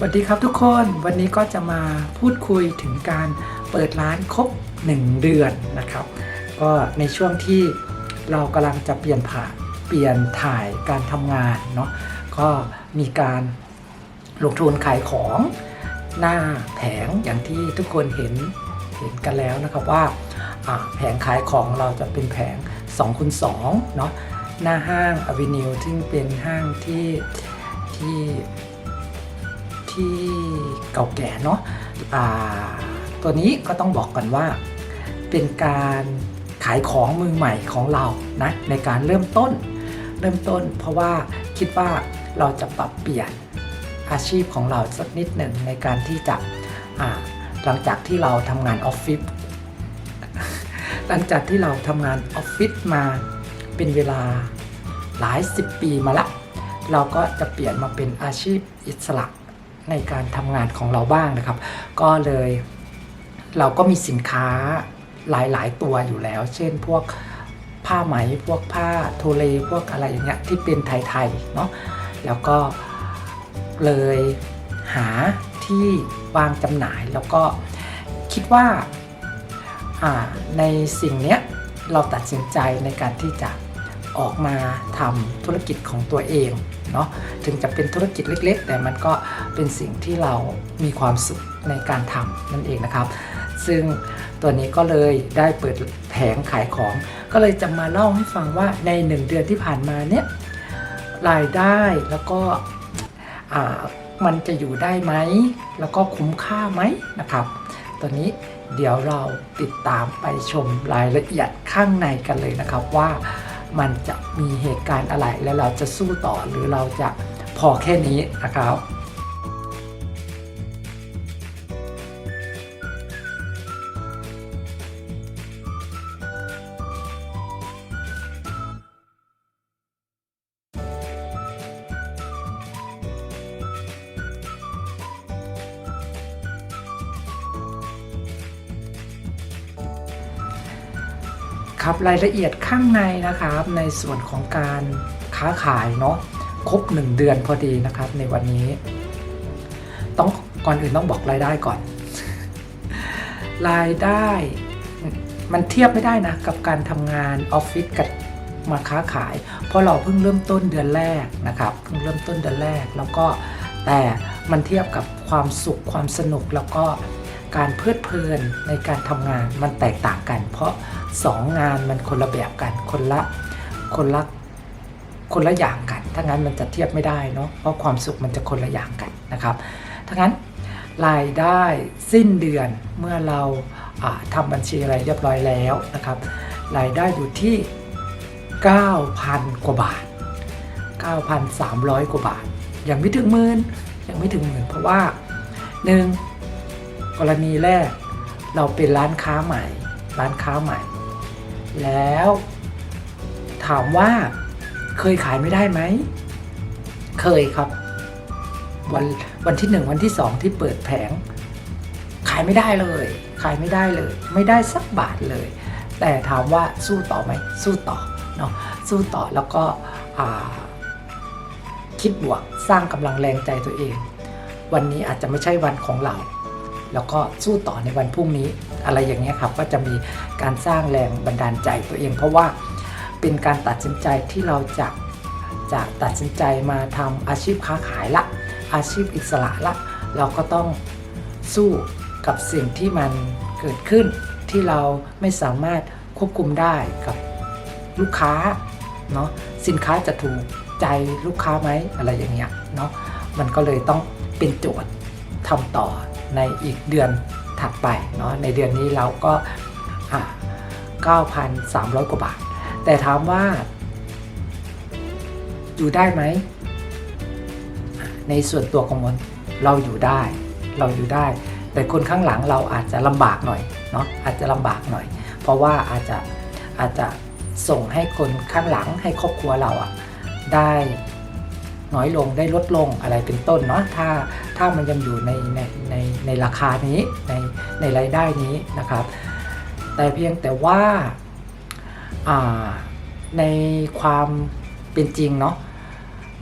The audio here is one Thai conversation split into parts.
สวัสดีครับทุกคนวันนี้ก็จะมาพูดคุยถึงการเปิดร้านครบ 1 เดือนนะครับ ก็ในช่วงที่เรากำลังจะเปลี่ยนผ่าเปลี่ยนถ่ายการทำงานเนาะก็มีการลงทุนขายของหน้าแผงอย่างที่ทุกคนเห็นเห็นกันแล้วนะครับว่าแผงขายของเราจะเป็นแผง2คูณ2เนาะหน้าห้างอ v ว n ิวซึ่งเป็นห้างที่ที่ ที่เก่าแก่เนาะอ่าตัวนี้ก็ต้องบอกก่อนว่า เป็นการขายของมือใหม่ของเรานะในการเริ่มต้นเริ่มต้น เพราะว่าคิดว่าเราจะปรับเปลี่ยนอาชีพของเราสักนิดหนึ่งในการที่จะหลังจากที่เราทำงานออฟฟิศหลังจากที่เราทำงานออฟฟิศมาเป็นเวลาหลายสิบปีมาละ เราก็จะเปลี่ยนมาเป็นอาชีพอิสระ ในการทำงานของเราบ้างนะครับ ก็เลยเราก็มีสินค้าหลาย ๆ ตัวอยู่แล้ว เช่นพวกผ้าไหมพวกผ้าโทเลพวกอะไรอย่างเงี้ยที่เป็นไทย ๆ เนาะแล้วก็เลยหาที่วางจำหน่ายแล้วก็คิดว่าอ่าในสิ่งเนี้ยเราตัดสินใจในการที่จะ ออกมาทำธุรกิจของตัวเองเนาะถึงจะเป็นธุรกิจเล็ก ๆ แต่มันก็เป็นสิ่งที่เรามีความสุขในการทำนั่นเองนะครับ ซึ่งตัวนี้ก็เลยได้เปิดแผงขายของ ก็เลยจะมาเล่าให้ฟังว่าในหนึ่งเดือนที่ผ่านมาเนี่ยรายได้แล้วก็มันจะอยู่ได้ไหม แล้วก็คุ้มค่าไหมนะครับ ตัวนี้เดี๋ยวเราติดตามไปชมรายละเอียดข้างในกันเลยนะครับว่า มันจะมีเหตุการณ์อะไรแล้วเราจะสู้ต่อหรือเราจะพอแค่นี้นะครับ ครับรายละเอียดข้างในนะครับในส่วนของการค้าขายเนาะครบ 1 เดือนพอดีนะครับในวันนี้ ต้องก่อนอื่นต้องบอกรายได้ก่อน รายได้มันเทียบไม่ได้นะกับการทำงานออฟฟิศกับมาค้าขาย เพราะเราเพิ่งเริ่มต้นเดือนแรกนะครับเพิ่งเริ่มต้นเดือนแรกแล้วก็แต่มันเทียบกับความสุขความสนุกแล้วก็ การเพลิดเพลินในการทำงานมันแตกต่างกัน เพราะสองงานมันคนละแบบกันคนละคนละคนละอย่างกัน ถ้างั้นมันจะเทียบไม่ได้เนาะเพราะความสุขมันจะคนละอย่างกันนะครับถ้างั้นรายได้สิ้นเดือนเมื่อเราอ่าทำบัญชีอะไรเรียบร้อยแล้วนะครับ รายได้อยู่ที่ 9,000 กว่าบาท 9,300 กว่าบาท ยังไม่ถึงหมื่นยังไม่ถึงหมื่นเพราะว่าหนึ่ง กรณีแรก เราเป็นร้านค้าใหม่ ร้านค้าใหม่ แล้ว ถามว่าเคยขายไม่ได้ไหม เคยครับ วันวันที่หนึ่งวันที่สองที่เปิดแผง ขายไม่ได้เลย ขายไม่ได้เลย ไม่ได้สักบาทเลย แต่ถามว่าสู้ต่อไหม สู้ต่อเนาะสู้ต่อแล้วก็คิดบวกสร้างกำลังแรงใจตัวเอง วันนี้อาจจะไม่ใช่วันของเรา แล้วก็สู้ต่อในวันพรุ่งนี้ อะไรอย่างเงี้ยครับก็จะมีการสร้างแรงบันดาลใจตัวเอง เพราะว่าเป็นการตัดสินใจที่เราจะจะตัดสินใจมาทำอาชีพค้าขายละ อาชีพอิสระละ เราก็ต้องสู้กับสิ่งที่มันเกิดขึ้น ที่เราไม่สามารถควบคุมได้กับลูกค้าเนาะสินค้าจะถูกใจลูกค้าไหมอะไรอย่างเงี้ยเนาะมันก็เลยต้องเป็นโจทย์ทำต่อ ในอีกเดือนถัดไปเนาะในเดือนนี้เราก็9,300 กว่าบาท แต่ถามว่า อยู่ได้ไหม ในส่วนตัวของมันเราอยู่ได้ เราอยู่ได้ แต่คนข้างหลังเราอาจจะลำบากหน่อยเนาะอาจจะลำบากหน่อย เพราะว่าอาจจะอาจจะส่งให้คนข้างหลังให้ครอบครัวเราอะได้ น้อยลงได้ลดลงอะไรเป็นต้นเนาะถ้าถ้ามันยังอยู่ในในในในราคานี้ในในรายได้นี้นะครับ แต่เพียงแต่ว่าอ่าในความเป็นจริงเนาะ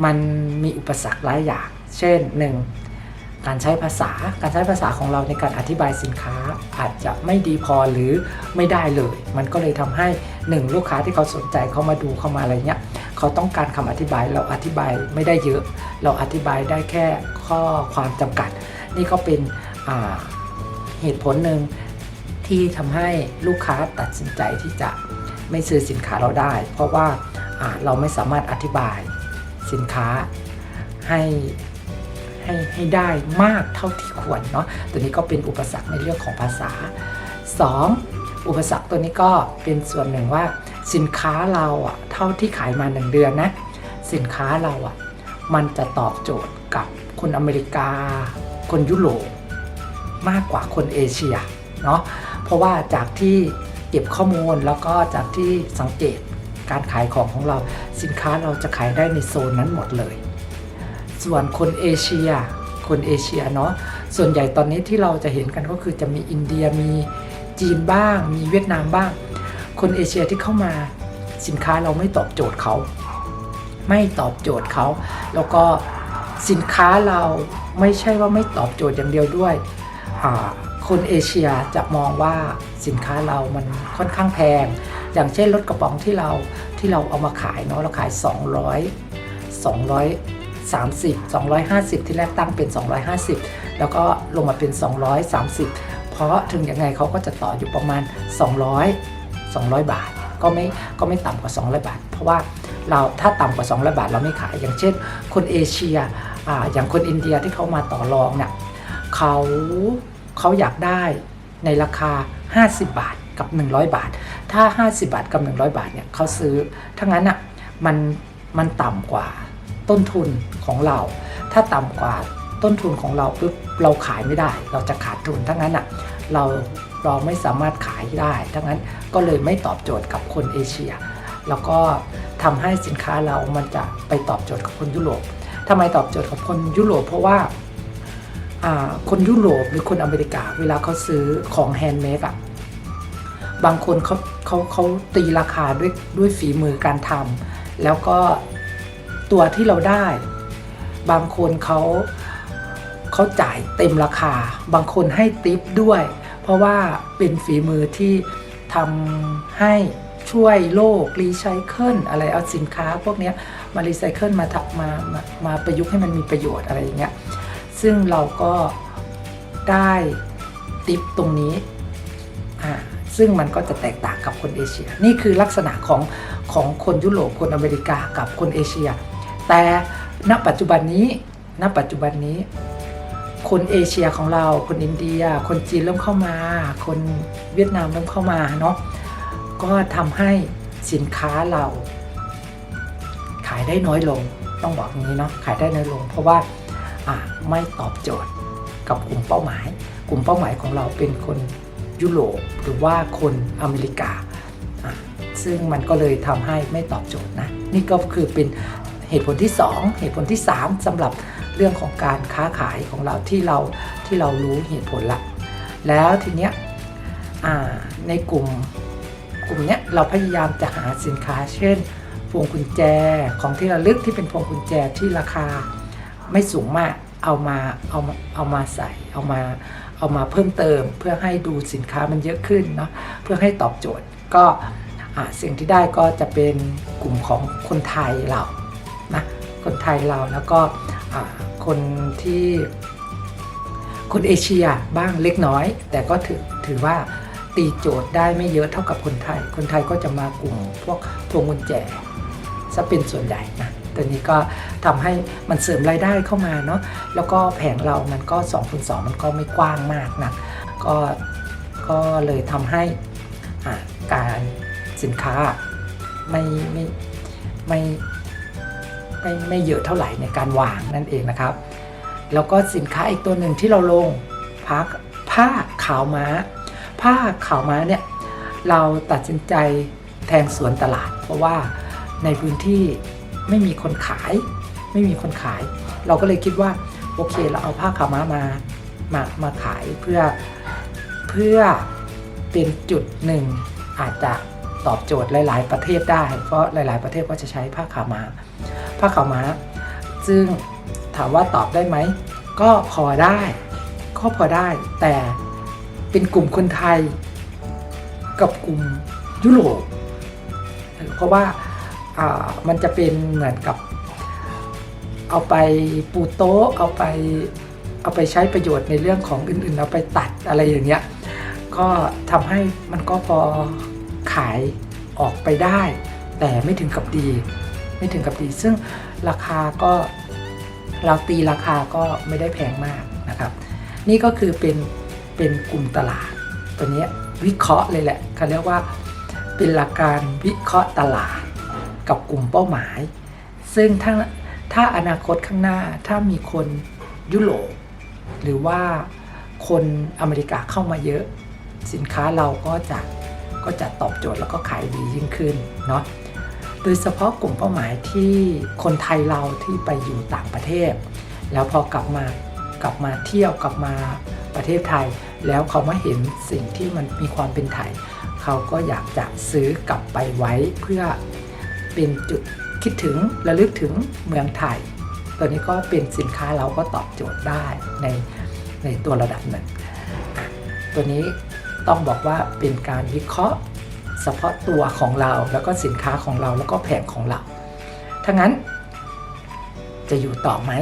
มันมีอุปสรรคหลายอย่าง เช่นหนึ่งการใช้ภาษาการใช้ภาษาของเราในการอธิบายสินค้าอาจจะไม่ดีพอหรือไม่ได้เลย มันก็เลยทำให้หนึ่งลูกค้าที่เขาสนใจเขามาดูเขามาอะไรเงี้ย เขาต้องการคำอธิบายเราอธิบายไม่ได้เยอะ เราอธิบายได้แค่ข้อความจำกัด นี่ก็เป็นเหตุผลหนึ่งที่ทำให้ลูกค้าตัดสินใจที่จะไม่ซื้อสินค้าเราได้ เพราะว่าอ่าเราไม่สามารถอธิบายสินค้าให้ให้ให้ได้มากเท่าที่ควรเนาะตัวนี้ก็เป็นอุปสรรคในเรื่องของภาษา 2. อุปสรรคตัวนี้ก็เป็นส่วนหนึ่งว่า สินค้าเราอะเท่าที่ขายมาหนึ่งเดือนนะ สินค้าเราอะมันจะตอบโจทย์กับคนอเมริกา คนยุโรปมากกว่าคนเอเชียเนาะเพราะว่าจากที่เก็บข้อมูลแล้วก็จากที่สังเกตการขายของของเราสินค้าเราจะขายได้ในโซนนั้นหมดเลย ส่วนคนเอเชีย คนเอเชียเนาะส่วนใหญ่ตอนนี้ที่เราจะเห็นกันก็คือจะมีอินเดียมีจีนบ้าง มีเวียดนามบ้าง คนเอเชียที่เข้ามาสินค้าเราไม่ตอบโจทย์เขา ไม่ตอบโจทย์เขา แล้วก็สินค้าเราไม่ใช่ว่าไม่ตอบโจทย์อย่างเดียวด้วย คนเอเชียจะมองว่าสินค้าเรามันค่อนข้างแพง อย่างเช่นรถกระป๋องที่เราที่เราเอามาขายเนาะเราขาย 200 230 250 ที่แรกตั้งเป็น 250 แล้วก็ลงมาเป็น 230 เพราะถึงยังไงเขาก็จะต่ออยู่ประมาณ 200 200 บาท ก็ไม่ก็ไม่ต่ำกว่า 200 บาท เพราะว่าเราถ้าต่ำกว่า 200 บาทเราไม่ขาย อย่างเช่น คนเอเชียออย่างคนอินเดียที่เขามาต่อรองเนี่ยเขาเขาอยากได้ในราคา 50 บาทกับ 100 บาท ถ้า 50 บาทกับ 100 บาทเนี่ยเขาซื้อทั้งนั้นอะมันมันต่ำกว่าต้นทุนของเรา ถ้าต่ำกว่าต้นทุนของเราปุ๊บเราขายไม่ได้ เราจะขาดทุนทั้งนั้นอะเรา เราไม่สามารถขายได้ทั้งนั้นก็เลยไม่ตอบโจทย์กับคนเอเชีย แล้วก็ทำให้สินค้าเรามันจะไปตอบโจทย์กับคนยุโรปทำไมตอบโจทย์กับคนยุโรป เพราะว่าอ่าคนยุโรปหรือคนอเมริกา เวลาเขาซื้อของแฮนด์เมดอะบางคนเขาเขาเขาตีราคาด้วยด้วยฝีมือการทำแล้วก็ตัวที่เราได้ บางคนเขาเขาจ่ายเต็มราคา บางคนให้ติปด้วย เพราะว่าเป็นฝีมือที่ทำให้ช่วยโลกรีไซเคิลอะไรเอาสินค้าพวกนี้มารีไซเคิลมาทำมามามาประยุกต์ให้มันมีประโยชน์อะไรอย่างเงี้ยซึ่งเราก็ได้ติปตรงนี้อ่าซึ่งมันก็จะแตกต่างกับคนเอเชีย นี่คือลักษณะของของคนยุโรปคนอเมริกากับคนเอเชีย แต่ณปัจจุบันนี้ณปัจจุบันนี้ คนเอเชียของเรา คนอินเดีย คนจีนเริ่มเข้ามา คนเวียดนามเริ่มเข้ามาเนาะก็ทำให้สินค้าเรา ขายได้น้อยลงต้องบอกอย่างนี้เนาะขายได้น้อยลง เพราะว่าอ่าไม่ตอบโจทย์กับกลุ่มเป้าหมาย กลุ่มเป้าหมายของเราเป็นคนยุโรปหรือว่าคนอเมริกา ซึ่งมันก็เลยทำให้ไม่ตอบโจทย์นะ นี่ก็คือเป็นเหตุผลที่ 2 เหตุผลที่ 3สำหรับ เรื่องของการค้าขายของเราที่เราที่เรารู้เหตุผลละ แล้วทีเนี้ยในกลุ่มกลุ่มเนี้ยเราพยายามจะหาสินค้า เช่นพวงกุญแจของที่ระลึกที่เป็นพวงกุญแจที่ราคาไม่สูงมากเอามาเอามาเอามาใส่เอามาเอามาเพิ่มเติมเพื่อให้ดูสินค้ามันเยอะขึ้นเนาะเพื่อให้ตอบโจทย์ก็สิ่งที่ได้ก็จะเป็นกลุ่มของคนไทยเรานะคนไทยเราแล้วก็ คนที่คนเอเชียบ้างเล็กน้อย แต่ก็ถือถือว่าตีโจทย์ได้ไม่เยอะเท่ากับคนไทย คนไทยก็จะมากลุ่มพวกพวงกุญแจจะเป็นส่วนใหญ่นะตัวนี้ก็ทำให้มันเสริมรายได้เข้ามาเนาะแล้วก็แผงเรามันก็2คูณ2มันก็ไม่กว้างมากนะก็ก็เลยทำให้อ่าการสินค้าไม่ไม่ไม่ ไม่ไม่เยอะเท่าไหร่ในการวางนั่นเองนะครับ แล้วก็สินค้าอีกตัวหนึ่งที่เราลงผ้าผ้าขาวม้า ผ้าขาวม้าเนี่ยเราตัดสินใจแทงสวนตลาด เพราะว่าในพื้นที่ไม่มีคนขาย ไม่มีคนขาย เราก็เลยคิดว่าโอเคเราเอาผ้าขาวม้ามามามาขายเพื่อเพื่อเป็นจุดหนึ่งอาจจะ ตอบโจทย์หลาย ๆ ประเทศได้ เพราะหลาย ๆ ประเทศก็จะใช้ผ้าขาวม้าผ้าขาวม้า ซึ่งถามว่าตอบได้ไหม ก็พอได้ก็พอได้ แต่เป็นกลุ่มคนไทย กับกลุ่มยุโรปเพราะว่าอ่ามันจะเป็นเหมือนกับ เอาไปปูโต๊ะเอาไปเอาไปใช้ประโยชน์ในเรื่องของอื่น ๆ เอาไปตัดอะไรอย่างเงี้ย ก็ทำให้มันก็พอ ขายออกไปได้ แต่ไม่ถึงกับดี ไม่ถึงกับดี ซึ่งราคาก็เราตีราคาก็ไม่ได้แพงมากนะครับ นี่ก็คือเป็นเป็นกลุ่มตลาด ตัวนี้วิเคราะห์เลยแหละเขาเรียกว่าเป็นหลักการวิเคราะห์ตลาดกับกลุ่มเป้าหมาย ซึ่งถ้าถ้าอนาคตข้างหน้าถ้ามีคนยุโรปหรือว่าคนอเมริกาเข้ามาเยอะ สินค้าเราก็จะ ก็จะตอบโจทย์แล้วก็ขายดียิ่งขึ้นเนาะโดยเฉพาะกลุ่มเป้าหมายที่คนไทยเราที่ไปอยู่ต่างประเทศ แล้วพอกลับมากลับมาเที่ยวกลับมาประเทศไทย แล้วเขามาเห็นสิ่งที่มันมีความเป็นไทย เขาก็อยากจะซื้อกลับไปไว้เพื่อเป็นจุดคิดถึงระลึกถึงเมืองไทย ตัวนี้ก็เป็นสินค้าเราก็ตอบโจทย์ได้ในในตัวระดับหนึ่งตัวนี้ ต้องบอกว่าเป็นการวิเคราะห์เฉพาะตัวของเราแล้วก็สินค้าของเราแล้วก็แผงของเราถ้างั้น จะอยู่ต่อไหม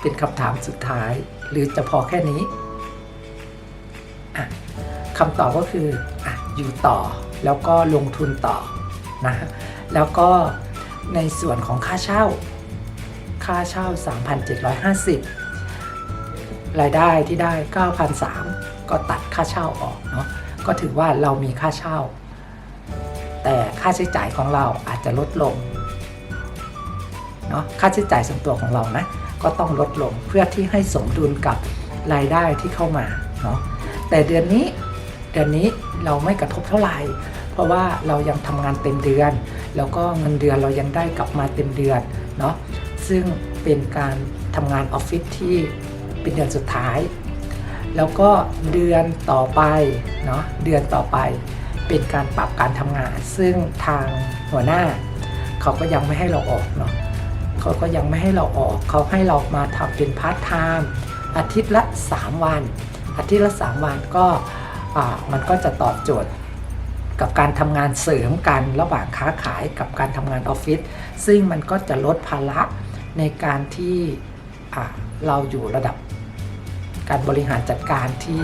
เป็นคำถามสุดท้าย หรือจะพอแค่นี้คำตอบก็คือออยู่ต่อแล้วก็ลงทุนต่อนะแล้วก็ในส่วนของค่าเช่า ค่าเช่า 3,750 รายได้ที่ได้9,300ก็ตัดค่าเช่าออก ก็ถือว่าเรามีค่าเช่า แต่ค่าใช้จ่ายของเราอาจจะลดลงเนาะค่าใช้จ่ายส่วนตัวของเรานะก็ต้องลดลงเพื่อที่ให้สมดุลกับรายได้ที่เข้ามาเนาะแต่เดือนนี้เดือนนี้เราไม่กระทบเท่าไหร่ เพราะว่าเรายังทำงานเต็มเดือน แล้วก็เงินเดือนเรายังได้กลับมาเต็มเดือนเนาะซึ่งเป็นการทำงานออฟฟิศที่เป็นเดือนสุดท้าย แล้วก็เดือนต่อไปเนาะเดือนต่อไปเป็นการปรับการทำงาน ซึ่งทางหัวหน้า เขาก็ยังไม่ให้เราออกเนาะเขาก็ยังไม่ให้เราออก เขาให้เรามาทำเป็นพาร์ทไทม์อาทิตย์ละ 3 วัน อาทิตย์ละ 3 วันก็มันก็จะตอบโจทย์กับการทำงานเสริมกันระหว่างค้าขายกับการทำงานออฟฟิศซึ่งมันก็จะลดภาระในการที่เราอยู่ระดับ การบริหารจัดการที่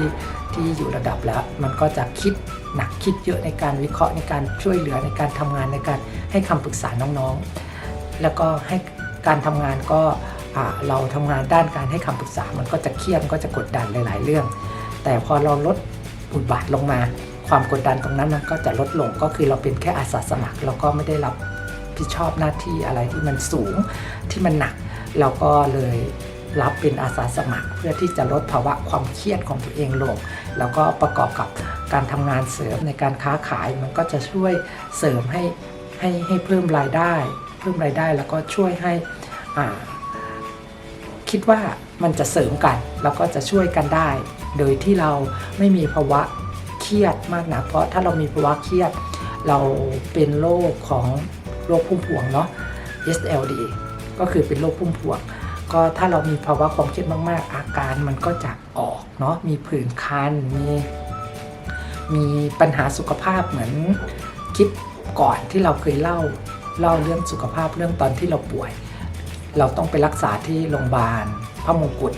ที่อยู่ระดับแล้ว มันก็จะคิดหนักคิดเยอะในการวิเคราะห์ในการช่วยเหลือในการทำงานในการให้คำปรึกษาน้องๆ แล้วก็ให้การทำงานก็เราทำงานด้านการให้คำปรึกษา มันก็จะเครียดก็จะกดดันหลาย ๆ เรื่อง แต่พอเราลดบทบาทลงมา ความกดดันตรงนั้นมันก็จะลดลงก็คือเราเป็นแค่อาสาสมัครเราก็ไม่ได้รับผิดชอบหน้าที่อะไรที่มันสูงที่มันหนักเราก็เลย รับเป็นอาสาสมัคร เพื่อที่จะลดภาวะความเครียดของตัวเองลง แล้วก็ประกอบกับการทำงานเสริมในการค้าขายมันก็จะช่วยเสริมให้ให้ให้เพิ่มรายได้ เพิ่มรายได้แล้วก็ช่วยให้อ่าคิดว่ามันจะเสริมกันแล้วก็จะช่วยกันได้ โดยที่เราไม่มีภาวะเครียดมากนะเพราะถ้าเรามีภาวะเครียด เราเป็นโรคของโรคพุ่มพวงเนาะ SLD ก็คือเป็นโรคพุ่มพวง ก็ถ้าเรามีภาวะความเครียดมาก ๆ อาการมันก็จะออกเนาะมีผื่นคันมีมีปัญหาสุขภาพเหมือนคลิปก่อนที่เราเคยเล่าเล่าเรื่องสุขภาพเรื่องตอนที่เราป่วย เราต้องไปรักษาที่โรงพยาบาลพระมงกุฎ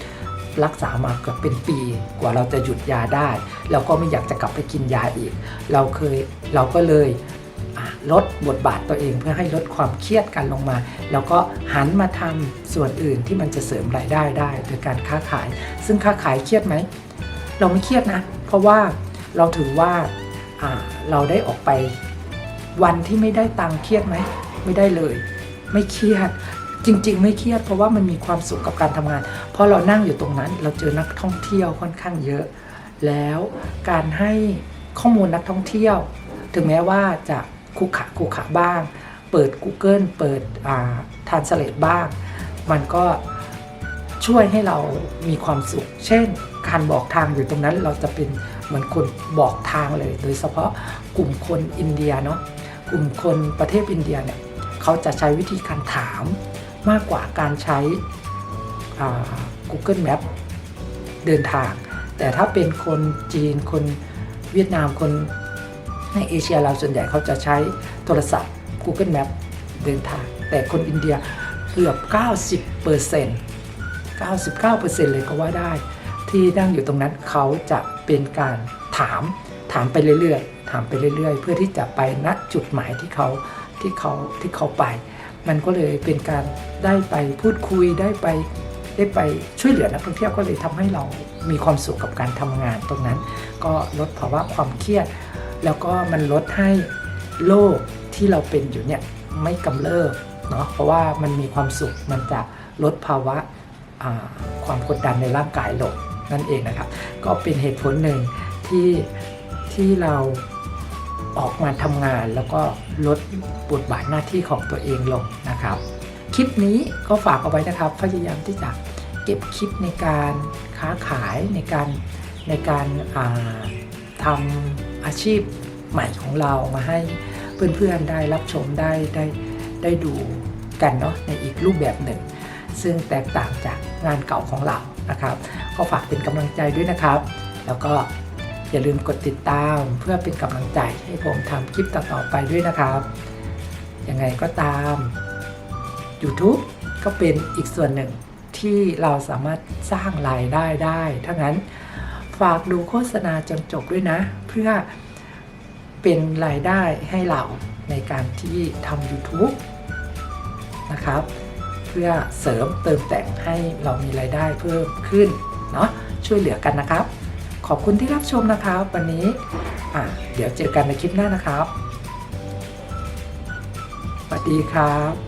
รักษามาเกือบเป็นปีกว่าเราจะหยุดยาได้ เราก็ไม่อยากจะกลับไปกินยาอีก เราเคยเราก็เลย ลดบทบาทตัวเองเพื่อให้ลดความเครียดกันลงมา แล้วก็หันมาทำส่วนอื่นที่มันจะเสริมรายได้ได้โดยการค้าขาย ซึ่งค้าขายเครียดไหม เราไม่เครียดนะ เพราะว่าเราถือว่าเราได้ออกไปวันที่ไม่ได้ตังค์เครียดไหม ไม่ได้เลย ไม่เครียดจริง ๆ ไม่เครียดเพราะว่ามันมีความสุขกับการทำงานเพราะเรานั่งอยู่ตรงนั้น เราเจอนักท่องเที่ยวค่อนข้างเยอะ แล้วการให้ข้อมูลนักท่องเที่ยว ถึงแม้ว่าจะ คุกขะคุกขะบ้าง เปิด Google เปิดทานสเลตบ้าง มันก็ช่วยให้เรามีความสุข เช่นการบอกทางอยู่ตรงนั้นเราจะเป็นเหมือนคนบอกทางเลย โดยเฉพาะกลุ่มคนอินเดียเนาะกลุ่มคนประเทศอินเดียเนี่ยเขาจะใช้วิธีการถามมากกว่าการใช้ Google Map เดินทาง แต่ถ้าเป็นคนจีนคนเวียดนามคน ในเอเชียเราส่วนใหญ่เขาจะใช้โทรศัพท์ Google Map เดินทาง แต่คนอินเดียเกือบ 90เปอร์เซนต์99%เลยก็ว่าได้ ที่นั่งอยู่ตรงนั้นเขาจะเป็นการถามถามไปเรื่อยๆ ถามไปเรื่อย ๆ เพื่อที่จะไปณจุดหมายที่เขาที่เขาที่เขาไป มันก็เลยเป็นการได้ไปพูดคุยได้ไปได้ไปช่วยเหลือนักท่องเที่ยวก็เลยทำให้เรามีความสุขกับการทำงานตรงนั้น ก็ลดภาวะความเครียด แล้วก็มันลดให้โรคที่เราเป็นอยู่เนี่ยไม่กำเริบเนาะเพราะว่ามันมีความสุขมันจะลดภาวะาความกดดันในร่างกายลงนั่นเองนะครับ ก็เป็นเหตุผลหนึ่งที่ที่เราออกมาทำงานแล้วก็ลดบทบาทหน้าที่ของตัวเองลงนะครับ คลิปนี้ก็ฝากเอาไว้นะครับพยายามที่จะเก็บคลิปในการค้าขายในการในการาทำ อาชีพใหม่ของเรามาให้เพื่อนๆได้รับชมได้ได้ได้ดูกันเนาะในอีกรูปแบบหนึ่ง ซึ่งแตกต่างจากงานเก่าของเรานะครับ ก็ฝากเป็นกำลังใจด้วยนะครับ แล้วก็อย่าลืมกดติดตามเพื่อเป็นกำลังใจให้ผมทำคลิปต่อๆไปด้วยนะครับ ยังไงก็ตาม YouTube ก็เป็นอีกส่วนหนึ่งที่เราสามารถสร้างรายได้ได้ถ้างั้น ฝากดูโฆษณาจนจบด้วยนะ เพื่อเป็นรายได้ให้เราในการที่ทำ YouTube นะครับ เพื่อเสริมเติมแต่งให้เรามีรายได้เพิ่มขึ้นเนาะช่วยเหลือกันนะครับ ขอบคุณที่รับชมนะครับ วันนี้เดี๋ยวเจอกันในคลิปหน้านะครับสวัสดีครับ